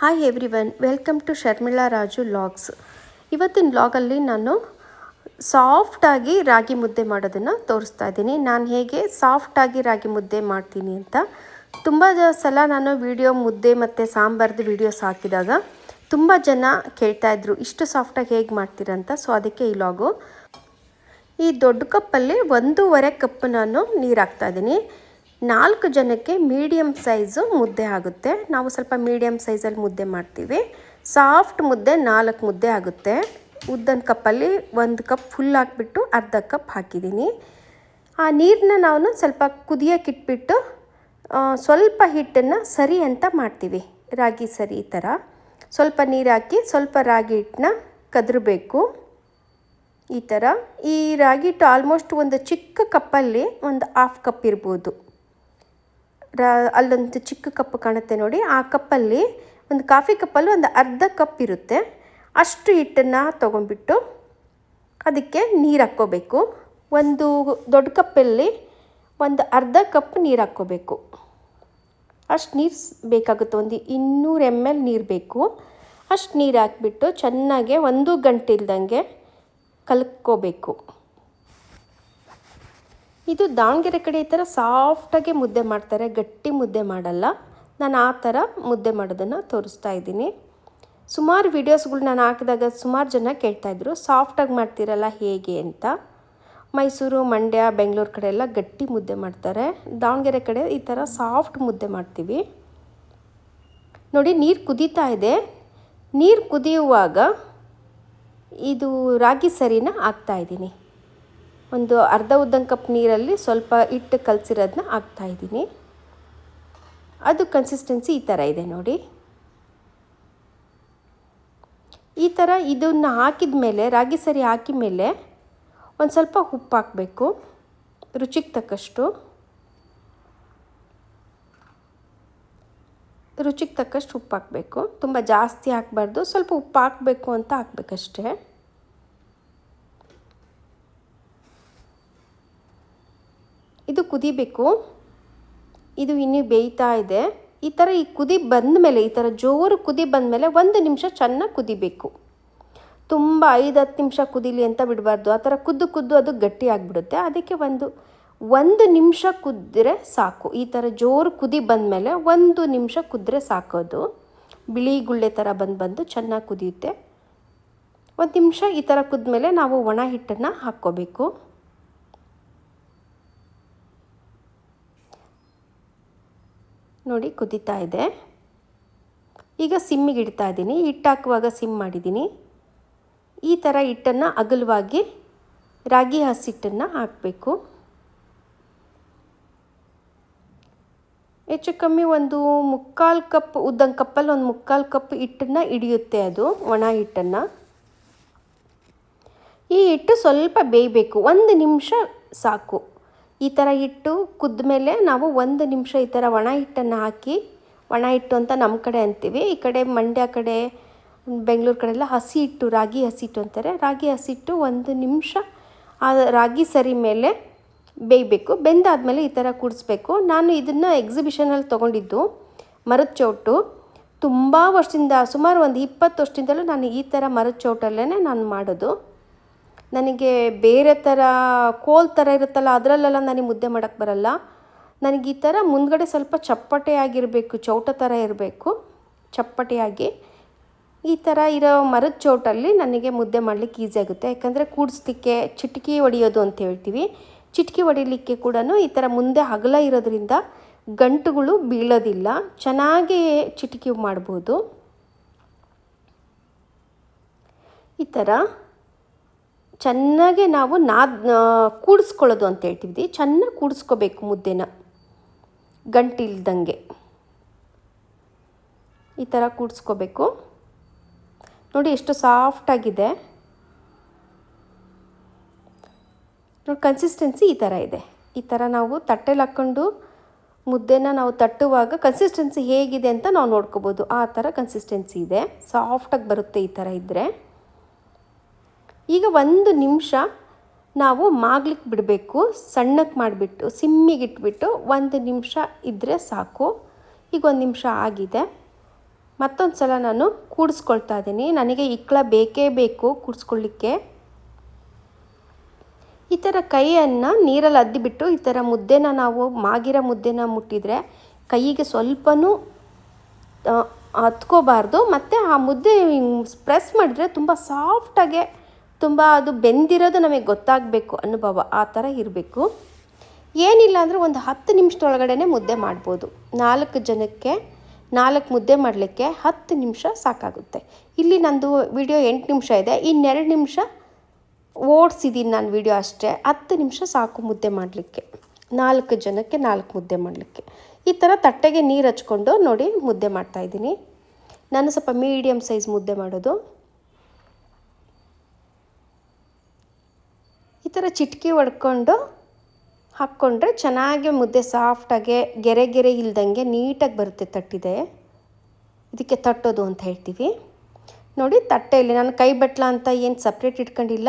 Hi everyone welcome to Sharmila Raju logs ಇವತ್ತಿನ ಲಾಗಲ್ಲಿ ನಾನು ಸಾಫ್ಟಾಗಿ ರಾಗಿ ಮುದ್ದೆ ಮಾಡೋದನ್ನು ತೋರಿಸ್ತಾ ಇದ್ದೀನಿ. ನಾನು ಹೇಗೆ ಸಾಫ್ಟಾಗಿ ರಾಗಿ ಮುದ್ದೆ ಮಾಡ್ತೀನಿ ಅಂತ. ತುಂಬ ಸಲ ನಾನು ವಿಡಿಯೋ ಮುದ್ದೆ ಮತ್ತು ಸಾಂಬಾರ್ದು ವೀಡಿಯೋಸ್ ಹಾಕಿದಾಗ ತುಂಬ ಜನ ಕೇಳ್ತಾ ಇದ್ರು, ಇಷ್ಟು ಸಾಫ್ಟಾಗಿ ಹೇಗೆ ಮಾಡ್ತೀರಂತ ಸೊ ಅದಕ್ಕೆ ಈ ಲಾಗು ಈ ದೊಡ್ಡ ಕಪ್ಪಲ್ಲಿ ಒಂದೂವರೆ ಕಪ್ ನಾನು ನೀರು ಹಾಕ್ತಾ ಇದ್ದೀನಿ. ನಾಲ್ಕು ಜನಕ್ಕೆ ಮೀಡಿಯಮ್ ಸೈಜು ಮುದ್ದೆ ಆಗುತ್ತೆ. ನಾವು ಸ್ವಲ್ಪ ಮೀಡಿಯಮ್ ಸೈಜಲ್ಲಿ ಮುದ್ದೆ ಮಾಡ್ತೀವಿ. ಸಾಫ್ಟ್ ಮುದ್ದೆ ನಾಲ್ಕು ಮುದ್ದೆ ಆಗುತ್ತೆ. ಉದ್ದನ ಕಪ್ಪಲ್ಲಿ ಒಂದು ಕಪ್ ಫುಲ್ ಹಾಕ್ಬಿಟ್ಟು ಅರ್ಧ ಕಪ್ ಹಾಕಿದ್ದೀನಿ. ಆ ನೀರನ್ನ ನಾವು ಸ್ವಲ್ಪ ಕುದಿಯೋಕ್ಕಿಟ್ಬಿಟ್ಟು ಸ್ವಲ್ಪ ಹಿಟ್ಟನ್ನು ಸರಿ ಅಂತ ಮಾಡ್ತೀವಿ. ರಾಗಿ ಸರಿ ಈ ಥರ ಸ್ವಲ್ಪ ನೀರು ಹಾಕಿ ಸ್ವಲ್ಪ ರಾಗಿ ಹಿಟ್ಟನ್ನ ಕದ್ರಬೇಕು. ಈ ಥರ ಈ ರಾಗಿ ಹಿಟ್ಟು ಆಲ್ಮೋಸ್ಟ್ ಒಂದು ಚಿಕ್ಕ ಕಪ್ಪಲ್ಲಿ ಒಂದು ಹಾಫ್ ಕಪ್ ಇರ್ಬೋದು. ಅಲ್ಲೊಂದು ಚಿಕ್ಕ ಕಪ್ ಕಾಣುತ್ತೆ ನೋಡಿ. ಆ ಕಪ್ಪಲ್ಲಿ ಒಂದು ಕಾಫಿ ಕಪ್ಪಲ್ಲಿ ಒಂದು ಅರ್ಧ ಕಪ್ ಇರುತ್ತೆ. ಅಷ್ಟು ಹಿಟ್ಟನ್ನು ತೊಗೊಂಡ್ಬಿಟ್ಟು ಅದಕ್ಕೆ ನೀರು ಹಾಕ್ಕೋಬೇಕು. ಒಂದು ದೊಡ್ಡ ಕಪ್ಪಲ್ಲಿ ಒಂದು ಅರ್ಧ ಕಪ್ ನೀರು ಹಾಕ್ಕೋಬೇಕು. ಅಷ್ಟು ನೀರು ಬೇಕಾಗುತ್ತೆ. ಒಂದು ಇನ್ನೂರು ಎಂ ಎಲ್ ನೀರು ಬೇಕು. ಅಷ್ಟು ನೀರು ಹಾಕ್ಬಿಟ್ಟು ಚೆನ್ನಾಗೆ ಒಂದು ಗಂಟೆ ಇಲ್ದಂಗೆ ಕಲ್ಕೋಬೇಕು ಇದು ದಾವಣಗೆರೆ ಕಡೆ ಈ ಥರ ಸಾಫ್ಟಾಗಿ ಮುದ್ದೆ ಮಾಡ್ತಾರೆ, ಗಟ್ಟಿ ಮುದ್ದೆ ಮಾಡಲ್ಲ. ನಾನು ಆ ಥರ ಮುದ್ದೆ ಮಾಡೋದನ್ನು ತೋರಿಸ್ತಾ ಇದ್ದೀನಿ. ಸುಮಾರು ವೀಡಿಯೋಸ್ಗಳು ನಾನು ಹಾಕಿದಾಗ ಸುಮಾರು ಜನ ಕೇಳ್ತಾಯಿದ್ರು ಸಾಫ್ಟಾಗಿ ಮಾಡ್ತೀರಲ್ಲ ಹೇಗೆ ಅಂತ. ಮೈಸೂರು, ಮಂಡ್ಯ, ಬೆಂಗಳೂರು ಕಡೆ ಎಲ್ಲ ಗಟ್ಟಿ ಮುದ್ದೆ ಮಾಡ್ತಾರೆ. ದಾವಣಗೆರೆ ಕಡೆ ಈ ಥರ ಸಾಫ್ಟ್ ಮುದ್ದೆ ಮಾಡ್ತೀವಿ. ನೋಡಿ, ನೀರು ಕುದೀತಾ ಇದೆ. ನೀರು ಕುದಿಯುವಾಗ ಇದು ರಾಗಿ ಸರಿನ ಹಾಕ್ತಾಯಿದ್ದೀನಿ ಒಂದು ಅರ್ಧ ಉದ್ದನ ಕಪ್ ನೀರಲ್ಲಿ ಸ್ವಲ್ಪ ಹಿಟ್ಟು ಕಲಸಿರೋದನ್ನ ಹಾಕ್ತಾಯಿದ್ದೀನಿ ಅದು ಕನ್ಸಿಸ್ಟೆನ್ಸಿ ಈ ಥರ ಇದೆ ನೋಡಿ. ಈ ಥರ ಇದನ್ನು ಹಾಕಿದ ಮೇಲೆ ರಾಗಿ ಸರಿ ಹಾಕಿದ ಮೇಲೆ ಒಂದು ಸ್ವಲ್ಪ ಉಪ್ಪು ಹಾಕಬೇಕು, ರುಚಿಗೆ ತಕ್ಕಷ್ಟು. ರುಚಿಗೆ ತಕ್ಕಷ್ಟು ಉಪ್ಪು ಹಾಕಬೇಕು. ತುಂಬ ಜಾಸ್ತಿ ಹಾಕಬಾರ್ದು, ಸ್ವಲ್ಪ ಉಪ್ಪು ಹಾಕಬೇಕು ಅಂತ ಹಾಕ್ಬೇಕಷ್ಟೇ. ಇದು ಕುದಿಬೇಕು. ಇದು ಇನ್ನೂ ಬೇಯ್ತಾ ಇದೆ. ಈ ಥರ ಈ ಕುದಿ ಬಂದ ಮೇಲೆ ಈ ಥರ ಜೋರು ಕುದಿ ಬಂದ ಮೇಲೆ ಒಂದು ನಿಮಿಷ ಚೆನ್ನಾಗಿ ಕುದಿಬೇಕು. ತುಂಬ ಐದು ಹತ್ತು ನಿಮಿಷ ಕುದಿಲಿ ಅಂತ ಬಿಡಬಾರ್ದು. ಆ ಥರ ಕುದ್ದು ಕುದ್ದು ಅದು ಗಟ್ಟಿ ಆಗಿಬಿಡುತ್ತೆ. ಅದಕ್ಕೆ ಒಂದು ಒಂದು ನಿಮಿಷ ಕುದ್ದರೆ ಸಾಕು. ಈ ಥರ ಜೋರು ಕುದಿ ಬಂದಮೇಲೆ ಒಂದು ನಿಮಿಷ ಕುದ್ರೆ ಸಾಕೋದು. ಬಿಳಿ ಗುಳ್ಳೆ ಥರ ಬಂದು ಬಂದು ಚೆನ್ನಾಗಿ ಕುದಿಯುತ್ತೆ. ಒಂದು ನಿಮಿಷ ಈ ಥರ ಕುದ್ಮೇಲೆ ನಾವು ಒಣ ಹಿಟ್ಟನ್ನು ಹಾಕ್ಕೋಬೇಕು. ನೋಡಿ ಕುದೀತಾ ಇದೆ. ಈಗ ಸಿಮ್ಮಿಗೆ ಇಡ್ತಾ ಇದ್ದೀನಿ. ಹಿಟ್ಟು ಹಾಕುವಾಗ ಸಿಮ್ ಮಾಡಿದ್ದೀನಿ. ಈ ಥರ ಹಿಟ್ಟನ್ನು ಅಗಲವಾಗಿ ರಾಗಿ ಹಸಿಟ್ಟನ್ನು ಹಾಕಬೇಕು. ಹೆಚ್ಚು ಕಮ್ಮಿ ಒಂದು ಮುಕ್ಕಾಲು ಕಪ್ ಉದ್ದಂಗೆ ಕಪ್ಪಲ್ಲಿ ಒಂದು ಮುಕ್ಕಾಲು ಕಪ್ ಹಿಟ್ಟನ್ನು ಹಿಡಿಯುತ್ತೆ ಅದು, ಒಣ ಹಿಟ್ಟನ್ನು. ಈ ಹಿಟ್ಟು ಸ್ವಲ್ಪ ಬೇಯಬೇಕು. ಒಂದು ನಿಮಿಷ ಸಾಕು. ಈ ಥರ ಹಿಟ್ಟು ಕುದ್ದ ಮೇಲೆ ನಾವು ಒಂದು ನಿಮಿಷ ಈ ಥರ ಒಣ ಹಿಟ್ಟನ್ನು ಹಾಕಿ, ಒಣ ಹಿಟ್ಟು ಅಂತ ನಮ್ಮ ಕಡೆ ಅಂತೀವಿ. ಈ ಕಡೆ ಮಂಡ್ಯ ಕಡೆ, ಬೆಂಗಳೂರು ಕಡೆ ಎಲ್ಲ ಹಸಿ ಹಿಟ್ಟು, ರಾಗಿ ಹಸಿ ಹಿಟ್ಟು ಅಂತಾರೆ. ರಾಗಿ ಹಸಿ ಹಿಟ್ಟು ಒಂದು ನಿಮಿಷ, ಆ ರಾಗಿ ಸರಿ ಮೇಲೆ ಬೇಯಬೇಕು. ಬೆಂದಾದಮೇಲೆ ಈ ಥರ ಕುಡಿಸ್ಬೇಕು. ನಾನು ಇದನ್ನು ಎಕ್ಸಿಬಿಷನಲ್ಲಿ ತೊಗೊಂಡಿದ್ದು ಮರದ ಚೌಟು. ತುಂಬ ವರ್ಷದಿಂದ, ಸುಮಾರು ಒಂದು ಇಪ್ಪತ್ತು ವರ್ಷದಿಂದಲೂ ನಾನು ಈ ಥರ ಮರದ ಚೌಟಲ್ಲೇ ನಾನು ಮಾಡೋದು. ನನಗೆ ಬೇರೆ ಥರ ಕೋಲ್ ಥರ ಇರುತ್ತಲ್ಲ, ಅದರಲ್ಲೆಲ್ಲ ನನಗೆ ಮುದ್ದೆ ಮಾಡೋಕ್ಕೆ ಬರಲ್ಲ. ನನಗೆ ಈ ಥರ ಮುಂದ್ಗಡೆ ಸ್ವಲ್ಪ ಚಪ್ಪಟೆಯಾಗಿರಬೇಕು ಚೌಟ ಥರ ಇರಬೇಕು ಚಪ್ಪಟೆಯಾಗಿ ಈ ಥರ ಇರೋ ಮರದ ಚೌಟಲ್ಲಿ ನನಗೆ ಮುದ್ದೆ ಮಾಡಲಿಕ್ಕೆ ಈಸಿ ಆಗುತ್ತೆ. ಯಾಕಂದರೆ ಕೂಡಿಸ್ಲಿಕ್ಕೆ ಚಿಟಕಿ ಹೊಡಿಯೋದು ಅಂತ ಹೇಳ್ತೀವಿ. ಚಿಟಕಿ ಹೊಡಿಲಿಕ್ಕೆ ಕೂಡ ಈ ಥರ ಮುಂದೆ ಅಗಲ ಇರೋದ್ರಿಂದ ಗಂಟುಗಳು ಬೀಳೋದಿಲ್ಲ. ಚೆನ್ನಾಗಿ ಚಿಟಕಿ ಮಾಡ್ಬೋದು. ಈ ಥರ ಚೆನ್ನಾಗೆ ನಾವು ನಾದ್ ಕೂಡಿಸ್ಕೊಳ್ಳೋದು ಅಂತ ಹೇಳ್ತಿದ್ವಿ. ಚೆನ್ನಾಗಿ ಕೂಡಿಸ್ಕೋಬೇಕು ಮುದ್ದೆನ. ಗಂಟಿಲ್ದಂಗೆ. ಈ ಥರ ಕೂಡಿಸ್ಕೋಬೇಕು. ನೋಡಿ ಎಷ್ಟು ಸಾಫ್ಟಾಗಿದೆ. ನೋಡಿ ಕನ್ಸಿಸ್ಟೆನ್ಸಿ ಈ ಥರ ಇದೆ. ಈ ಥರ ನಾವು ತಟ್ಟೆಲಿ ಹಾಕ್ಕೊಂಡು ಮುದ್ದೆನ ನಾವು ತಟ್ಟುವಾಗ ಕನ್ಸಿಸ್ಟೆನ್ಸಿ ಹೇಗಿದೆ ಅಂತ ನಾವು ನೋಡ್ಕೋಬೋದು. ಆ ಥರ ಕನ್ಸಿಸ್ಟೆನ್ಸಿ ಇದೆ. ಸಾಫ್ಟಾಗಿ ಬರುತ್ತೆ ಈ ಥರ ಇದ್ದರೆ ಈಗ ಒಂದು ನಿಮಿಷ ನಾವು ಮಾಗ್ಲಿಕ್ಕೆ ಬಿಡಬೇಕು ಸಣ್ಣಕ್ಕೆ ಮಾಡಿಬಿಟ್ಟು, ಸಿಮ್ಮಿಗೆ ಇಟ್ಬಿಟ್ಟು ಒಂದು ನಿಮಿಷ ಇದ್ದರೆ ಸಾಕು. ಈಗ ಒಂದು ನಿಮಿಷ ಆಗಿದೆ. ಮತ್ತೊಂದು ಸಲ ನಾನು ಕೂಡಿಸ್ಕೊಳ್ತಾ ಇದ್ದೀನಿ. ನನಗೆ ಇಕ್ಕಳ ಬೇಕೇ ಬೇಕು ಕೂಡಿಸ್ಕೊಳ್ಳಿಕ್ಕೆ ಈ ಥರ ಕೈಯನ್ನು ನೀರಲ್ಲಿ ಅದ್ದಿಬಿಟ್ಟು, ಈ ಥರ ಮುದ್ದೆನ ನಾವು ಮಾಗಿರೋ ಮುದ್ದೆನ ಮುಟ್ಟಿದರೆ ಕೈಗೆ ಸ್ವಲ್ಪನೂ ಹತ್ಕೋಬಾರ್ದು. ಮತ್ತು ಆ ಮುದ್ದೆ ಪ್ರೆಸ್ ಮಾಡಿದ್ರೆ ತುಂಬ ಸಾಫ್ಟಾಗೆ ತುಂಬ ಅದು ಬೆಂದಿರೋದು ನಮಗೆ ಗೊತ್ತಾಗಬೇಕು, ಅನುಭವ ಆ ಥರ ಇರಬೇಕು. ಏನಿಲ್ಲ ಅಂದರೆ ಒಂದು ಹತ್ತು ನಿಮಿಷದೊಳಗಡೆ ಮುದ್ದೆ ಮಾಡ್ಬೋದು. ನಾಲ್ಕು ಜನಕ್ಕೆ, ನಾಲ್ಕು ಮುದ್ದೆ ಮಾಡಲಿಕ್ಕೆ ಹತ್ತು ನಿಮಿಷ ಸಾಕಾಗುತ್ತೆ. ಇಲ್ಲಿ ನಂದು ವಿಡಿಯೋ ಎಂಟು ನಿಮಿಷ ಇದೆ. ಇನ್ನೆರಡು ನಿಮಿಷ ಓಡಿಸಿದ್ದೀನಿ ನಾನು ವಿಡಿಯೋ ಅಷ್ಟೇ. ಹತ್ತು ನಿಮಿಷ ಸಾಕು ಮುದ್ದೆ ಮಾಡಲಿಕ್ಕೆ. ನಾಲ್ಕು ಜನಕ್ಕೆ ನಾಲ್ಕು ಮುದ್ದೆ ಮಾಡಲಿಕ್ಕೆ. ಈ ಥರ ತಟ್ಟೆಗೆ ನೀರು ಹಚ್ಕೊಂಡು ನೋಡಿ ಮುದ್ದೆ ಮಾಡ್ತಾಯಿದ್ದೀನಿ ನಾನು ಸ್ವಲ್ಪ ಮೀಡಿಯಮ್ ಸೈಜ್ ಮುದ್ದೆ ಮಾಡೋದು. ಈ ಥರ ಚಿಟಕಿ ಹೊಡ್ಕೊಂಡು ಹಾಕ್ಕೊಂಡ್ರೆ ಚೆನ್ನಾಗಿ ಮುದ್ದೆ ಸಾಫ್ಟಾಗೆ ಗೆರೆ ಗೆರೆ ಇಲ್ದಂಗೆ ನೀಟಾಗಿ ಬರುತ್ತೆ ತಟ್ಟಿದೆ. ಇದಕ್ಕೆ ತಟ್ಟೋದು ಅಂತ ಹೇಳ್ತೀವಿ. ನೋಡಿ ತಟ್ಟೆಯಲ್ಲಿ ನಾನು ಕೈ ಬಟ್ಲ ಅಂತ ಏನು ಸಪ್ರೇಟ್ ಇಟ್ಕೊಂಡಿಲ್ಲ.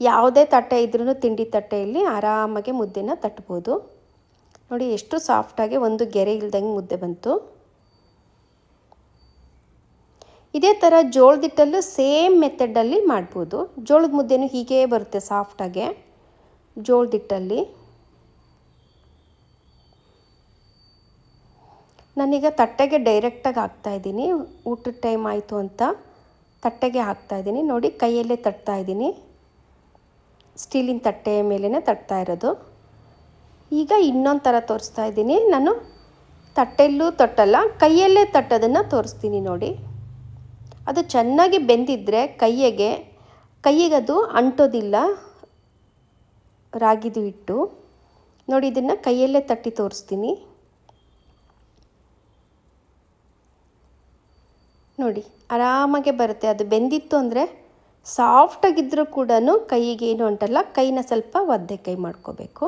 ಯಾವುದೇ ತಟ್ಟೆ ಇದ್ರೂ ತಿಂಡಿ ತಟ್ಟೆಯಲ್ಲಿ ಆರಾಮಾಗಿ ಮುದ್ದೆನ ತಟ್ಬೋದು. ನೋಡಿ ಎಷ್ಟು ಸಾಫ್ಟಾಗಿ ಒಂದು ಗೆರೆ ಇಲ್ದಂಗೆ ಮುದ್ದೆ ಬಂತು. ಇದೇ ಥರ ಜೋಳದಿಟ್ಟಲ್ಲೂ ಸೇಮ್ ಮೆಥಡಲ್ಲಿ ಮಾಡ್ಬೋದು. ಜೋಳದ ಮುದ್ದೆನೂ ಹೀಗೇ ಬರುತ್ತೆ ಸಾಫ್ಟಾಗೆ ಜೋಳದಿಟ್ಟಲ್ಲಿ ನಾನೀಗ ತಟ್ಟೆಗೆ ಡೈರೆಕ್ಟಾಗಿ ಹಾಕ್ತಾಯಿದ್ದೀನಿ ಊಟದ ಟೈಮ್ ಆಯಿತು ಅಂತ ತಟ್ಟೆಗೆ ಹಾಕ್ತಾಯಿದ್ದೀನಿ ನೋಡಿ ಕೈಯಲ್ಲೇ ತಟ್ತಾ ಇದ್ದೀನಿ. ಸ್ಟೀಲಿನ ತಟ್ಟೆಯ ಮೇಲೇ ತಟ್ತಾ ಇರೋದು. ಈಗ ಇನ್ನೊಂದು ಥರ ತೋರಿಸ್ತಾ ಇದ್ದೀನಿ. ನಾನು ತಟ್ಟೆಲ್ಲೂ ತಟ್ಟಲ್ಲ, ಕೈಯಲ್ಲೇ ತಟ್ಟೋದನ್ನು ತೋರಿಸ್ತೀನಿ ನೋಡಿ. ಅದು ಚೆನ್ನಾಗಿ ಬೆಂದಿದ್ದರೆ ಕೈಯಿಗೆ ಕೈಯಿಗದು ಅಂಟೋದಿಲ್ಲ, ರಾಗಿದು ಹಿಟ್ಟು. ನೋಡಿ, ಇದನ್ನು ಕೈಯಲ್ಲೇ ತಟ್ಟಿ ತೋರಿಸ್ತೀನಿ. ನೋಡಿ, ಆರಾಮಾಗೆ ಬರುತ್ತೆ. ಅದು ಬೆಂದಿತ್ತು ಅಂದರೆ ಸಾಫ್ಟಾಗಿದ್ದರೂ ಕೂಡ ಕೈಗೆ ಏನು ಅಂಟಲ್ಲ, ಕೈನ ಸ್ವಲ್ಪ ಒದ್ದೆ ಕೈ ಮಾಡ್ಕೋಬೇಕು.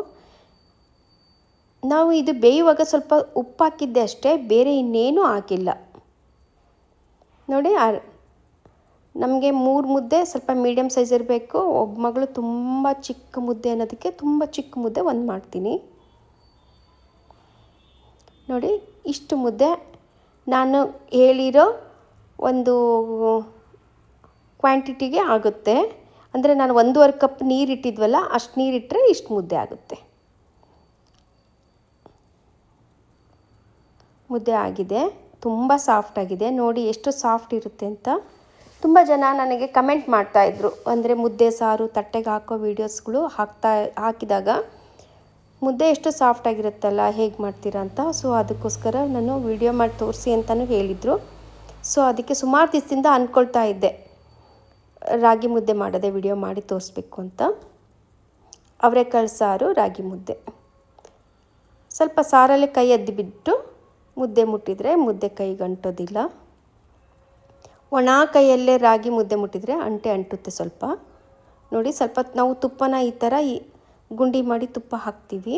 ನಾವು ಇದು ಬೇಯುವಾಗ ಸ್ವಲ್ಪ ಉಪ್ಪು ಹಾಕಿದ್ದೆ ಅಷ್ಟೇ, ಬೇರೆ ಇನ್ನೇನೂ ಹಾಕಿಲ್ಲ. ನೋಡಿ ನಮಗೆ ಮೂರು ಮುದ್ದೆ ಸ್ವಲ್ಪ ಮೀಡಿಯಮ್ ಸೈಜ್ ಇರಬೇಕು. ಒಬ್ಬ ಮಗಳು ತುಂಬ ಚಿಕ್ಕ ಮುದ್ದೆ ಅನ್ನೋದಕ್ಕೆ ತುಂಬ ಚಿಕ್ಕ ಮುದ್ದೆ ಒಂದು ಮಾಡ್ತೀನಿ. ನೋಡಿ, ಇಷ್ಟು ಮುದ್ದೆ ನಾನು ಹೇಳಿರೋ ಒಂದು ಕ್ವಾಂಟಿಟಿಗೆ ಆಗುತ್ತೆ. ಅಂದರೆ ನಾನು ಒಂದೂವರೆ ಕಪ್ ನೀರು ಇಟ್ಟಿದ್ವಲ್ಲ, ಅಷ್ಟು ನೀರಿಟ್ಟರೆ ಇಷ್ಟು ಮುದ್ದೆ ಆಗುತ್ತೆ. ಮುದ್ದೆ ಆಗಿದೆ. ತುಂಬ ಸಾಫ್ಟ್ ಆಗಿದೆ. ನೋಡಿ ಎಷ್ಟು ಸಾಫ್ಟ್ ಇರುತ್ತೆ ಅಂತ. ತುಂಬ ಜನ ನನಗೆ ಕಮೆಂಟ್ ಮಾಡ್ತಾಯಿದ್ರು ಅಂದರೆ ಮುದ್ದೆ, ಸಾರು, ತಟ್ಟೆಗೆ ಹಾಕೋ ವೀಡಿಯೋಸ್ಗಳು ಹಾಕ್ತಾ, ಹಾಕಿದಾಗ ಮುದ್ದೆ ಎಷ್ಟು ಸಾಫ್ಟ್ ಆಗಿರುತ್ತಲ್ಲ, ಹೇಗೆ ಮಾಡ್ತೀರಾ ಅಂತ. ಸೊ ಅದಕ್ಕೋಸ್ಕರ ನಾನು ವಿಡಿಯೋ ಮಾಡಿ ತೋರಿಸಿ ಅಂತಲೂ ಹೇಳಿದರು. ಸೊ ಅದಕ್ಕೆ ಸುಮಾರು ದಿವಸದಿಂದ ಅಂದ್ಕೊಳ್ತಾ ಇದ್ದೆ. ರಾಗಿ ಮುದ್ದೆ ಮಾಡೋದೇ ವಿಡಿಯೋ ಮಾಡಿ ತೋರಿಸ್ಬೇಕು ಅಂತ. ಅವರೆಕಾಳು ಸಾರು, ರಾಗಿ ಮುದ್ದೆ. ಸ್ವಲ್ಪ ಸಾರಲ್ಲಿ ಕೈ ಎದ್ದು ಬಿಟ್ಟು ಮುದ್ದೆ ಮುಟ್ಟಿದರೆ ಮುದ್ದೆ ಕೈಗಂಟೋದಿಲ್ಲ ಒಣ ಕೈಯಲ್ಲೇ ರಾಗಿ ಮುದ್ದೆ ಮುಟ್ಟಿದರೆ ಅಂಟೆ ಅಂಟುತ್ತೆ ಸ್ವಲ್ಪ. ನೋಡಿ ಸ್ವಲ್ಪ ನಾವು ತುಪ್ಪನ ಈ ಥರ ಈ ಗುಂಡಿ ಮಾಡಿ ತುಪ್ಪ ಹಾಕ್ತೀವಿ.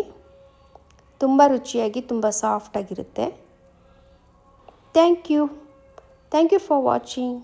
ತುಂಬ ರುಚಿಯಾಗಿ, ತುಂಬ ಸಾಫ್ಟಾಗಿರುತ್ತೆ. Thank you. Thank you for watching.